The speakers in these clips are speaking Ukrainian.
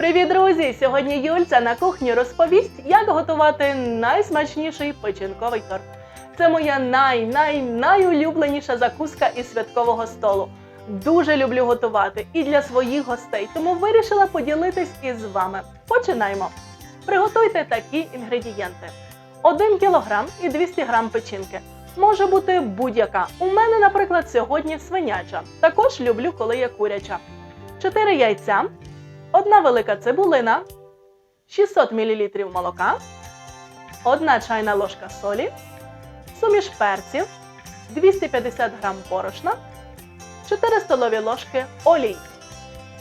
Привіт, друзі! Сьогодні Юльця на кухні розповість, як готувати найсмачніший печінковий торт. Це моя най-най-найулюбленіша закуска із святкового столу. Дуже люблю готувати і для своїх гостей, тому вирішила поділитись із вами. Починаємо. Приготуйте такі інгредієнти: 1 кг і 200 г печінки. Може бути будь-яка. У мене, наприклад, сьогодні свиняча. Також люблю, коли є куряча. 4 яйця, одна велика цибулина, 600 мл молока, 1 чайна ложка солі, суміш перців, 250 г борошна, 4 столові ложки олій.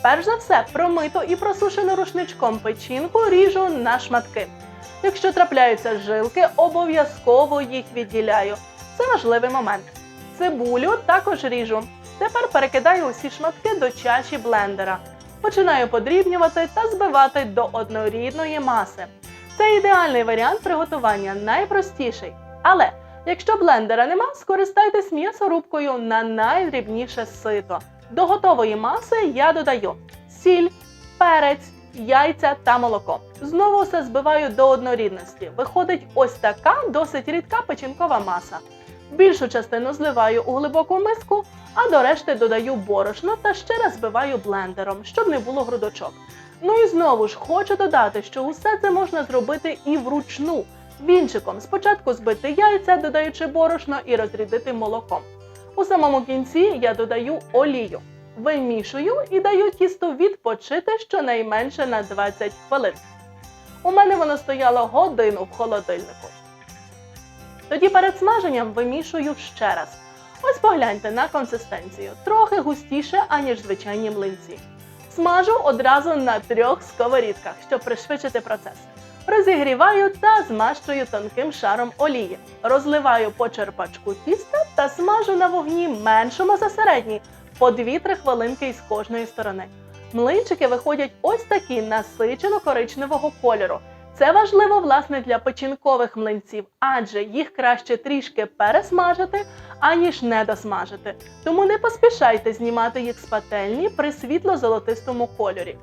Перш за все, промиту і просушену рушничком печінку ріжу на шматки. Якщо трапляються жилки, обов'язково їх відділяю. Це важливий момент. Цибулю також ріжу. Тепер перекидаю усі шматки до чаші блендера. Починаю подрібнювати та збивати до однорідної маси. Це ідеальний варіант приготування, найпростіший. Але якщо блендера нема, скористайтесь м'ясорубкою на найдрібніше сито. До готової маси я додаю сіль, перець, яйця та молоко. Знову все збиваю до однорідності. Виходить ось така досить рідка печінкова маса. Більшу частину зливаю у глибоку миску, а до решти додаю борошно та ще раз збиваю блендером, щоб не було грудочок. Ну і знову ж хочу додати, що усе це можна зробити і вручну. Вінчиком спочатку збити яйця, додаючи борошно і розрідити молоком. У самому кінці я додаю олію, вимішую і даю тісту відпочити щонайменше на 20 хвилин. У мене воно стояло годину в холодильнику. Тоді перед смаженням вимішую ще раз. Ось погляньте на консистенцію, трохи густіше, аніж звичайні млинці. Смажу одразу на трьох сковорідках, щоб пришвидшити процес. Розігріваю та змащую тонким шаром олії. Розливаю по черпачку тіста та смажу на вогні меншому за середній, по 2-3 хвилинки із кожної сторони. Млинчики виходять ось такі насичено коричневого кольору. Це важливо власне для печінкових млинців, адже їх краще трішки пересмажити, аніж не досмажити. Тому не поспішайте знімати їх з пательні при світло-золотистому кольорі.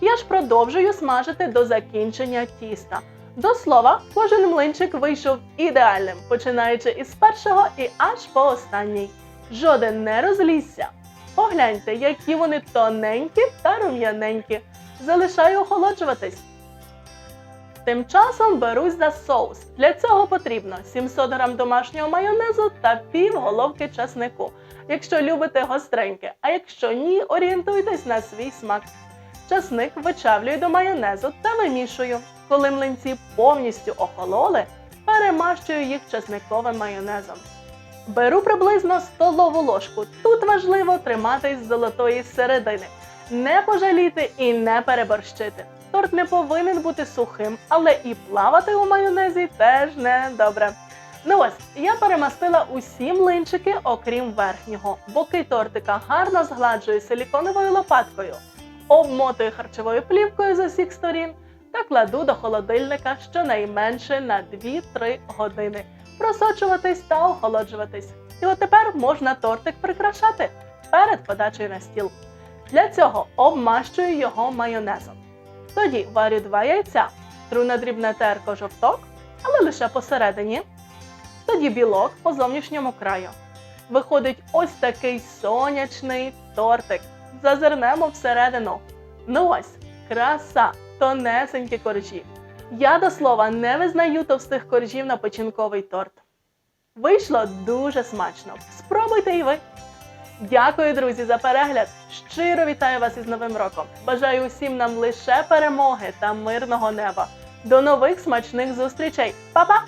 Я ж продовжую смажити до закінчення тіста. До слова, кожен млинчик вийшов ідеальним, починаючи із першого і аж по останній. Жоден не розлізся. Погляньте, які вони тоненькі та рум'яненькі. Залишаю охолоджуватись. Тим часом берусь за соус. Для цього потрібно 700 г домашнього майонезу та пів головки часнику. Якщо любите гостреньке, а якщо ні, орієнтуйтесь на свій смак. Часник вичавлюю до майонезу та вимішую. Коли млинці повністю охололи, перемащую їх часниковим майонезом. Беру приблизно столову ложку. Тут важливо триматись золотої середини. Не пожаліти і не переборщити. Торт не повинен бути сухим, але і плавати у майонезі теж не добре. Ну ось, я перемастила усі млинчики, окрім верхнього. Боки тортика гарно згладжую силіконовою лопаткою, обмотую харчовою плівкою з усіх сторін та кладу до холодильника щонайменше на 2-3 години. Просочуватись та охолоджуватись. І от тепер можна тортик прикрашати перед подачею на стіл. Для цього обмащую його майонезом. Тоді варю два яйця, тру на дрібне терко жовток, але лише посередині. Тоді білок по зовнішньому краю. Виходить ось такий сонячний тортик. Зазирнемо всередину. Ну ось, краса, тонесенькі коржі. Я до слова не визнаю товстих коржів на печінковий торт. Вийшло дуже смачно. Спробуйте і ви. Дякую, друзі, за перегляд. Щиро вітаю вас із Новим роком. Бажаю усім нам лише перемоги та мирного неба. До нових смачних зустрічей. Па-па!